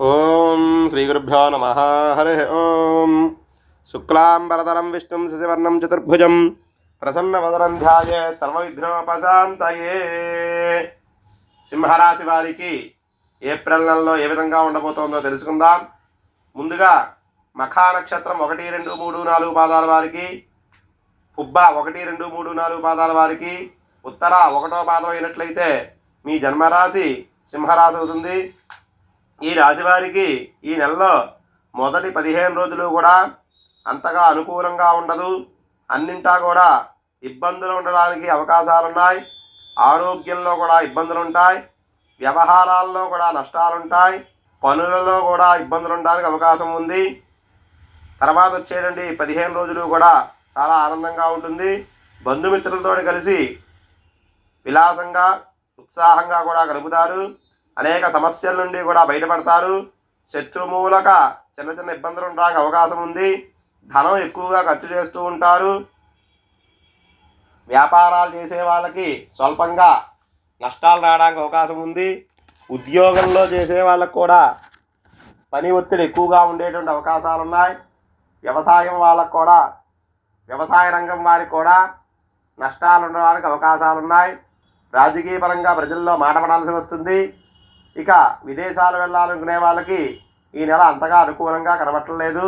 ఓం శ్రీ గురుభ్యో నమ. హరి ఓం. శుక్లాంబరతరం విష్ణుం శశివర్ణం చతుర్భుజం. ప్రసన్నవదనం ధ్యాయే సర్వవిఘ్నోపశాంతయే. సింహరాశి వారికి ఏప్రిల్ నెలలో ఏ విధంగా ఉండబోతోందో తెలుసుకుందాం. ముందుగా మఖా నక్షత్రం ఒకటి రెండు మూడు నాలుగు పాదాల వారికి పుబ్బ ఒకటి రెండు మూడు నాలుగు పాదాల వారికి ఉత్తర ఒకటో పాదం అయినట్లయితే మీ జన్మరాశి సింహరాశి అవుతుంది. ఈ రాశివారికి ఈ నెలలో మొదటి పదిహేను రోజులు కూడా అంతగా అనుకూలంగా ఉండదు. అన్నింటా కూడా ఇబ్బందులు ఉండడానికి అవకాశాలు ఉన్నాయి ఆరోగ్యంలో కూడా ఇబ్బందులు ఉంటాయి వ్యవహారాల్లో కూడా నష్టాలుంటాయి. పనులలో కూడా ఇబ్బందులు ఉండడానికి అవకాశం ఉంది. తర్వాత వచ్చేటువంటి పదిహేను రోజులు కూడా చాలా ఆనందంగా ఉంటుంది. బంధుమిత్రులతో కలిసి విలాసంగా ఉత్సాహంగా కూడా గడుపుతారు. అనేక సమస్యల నుండి కూడా బయటపడతారు. శత్రుమూలక చిన్న చిన్న ఇబ్బందులు ఉండడానికి అవకాశం ఉంది. ధనం ఎక్కువగా ఖర్చు చేస్తూ ఉంటారు. వ్యాపారాలు చేసే వాళ్ళకి స్వల్పంగా నష్టాలు రావడానికి అవకాశం ఉంది. ఉద్యోగంలో చేసే వాళ్ళకు కూడా పని ఒత్తిడి ఎక్కువగా ఉండేటువంటి అవకాశాలు ఉన్నాయి. వ్యవసాయం వాళ్ళకు కూడా వ్యవసాయ రంగం వారికి కూడా నష్టాలు ఉండడానికి అవకాశాలు ఉన్నాయి. రాజకీయ పరంగా ప్రజల్లో మాటపడాల్సి వస్తుంది. ఇక విదేశాలు వెళ్ళాలనుకునే వాళ్ళకి ఈ నెల అంతగా అనుకూలంగా కనబట్టలేదు.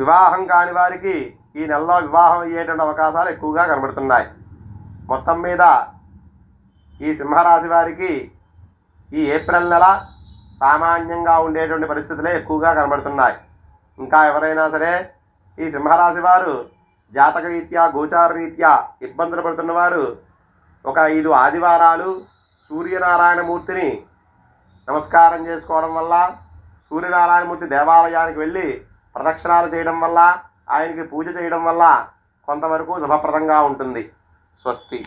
వివాహం కాని వారికి ఈ నెలలో వివాహం అయ్యేటువంటి అవకాశాలు ఎక్కువగా కనబడుతున్నాయి. మొత్తం మీద ఈ సింహరాశి వారికి ఈ ఏప్రిల్ నెల సామాన్యంగా ఉండేటువంటి పరిస్థితులే ఎక్కువగా కనబడుతున్నాయి. ఇంకా ఎవరైనా సరే ఈ సింహరాశి వారు జాతక రీత్యా గోచార రీత్యా ఇబ్బందులు పడుతున్న వారు ఒక ఐదు ఆదివారాలు సూర్యనారాయణమూర్తిని నమస్కారం చేసుకోవడం వల్ల సూర్యనారాయణమూర్తి దేవాలయానికి వెళ్ళి ప్రదక్షిణాలు చేయడం వల్ల ఆయనకి పూజ చేయడం వల్ల కొంతవరకు శుభప్రదంగా ఉంటుంది. స్వస్తి.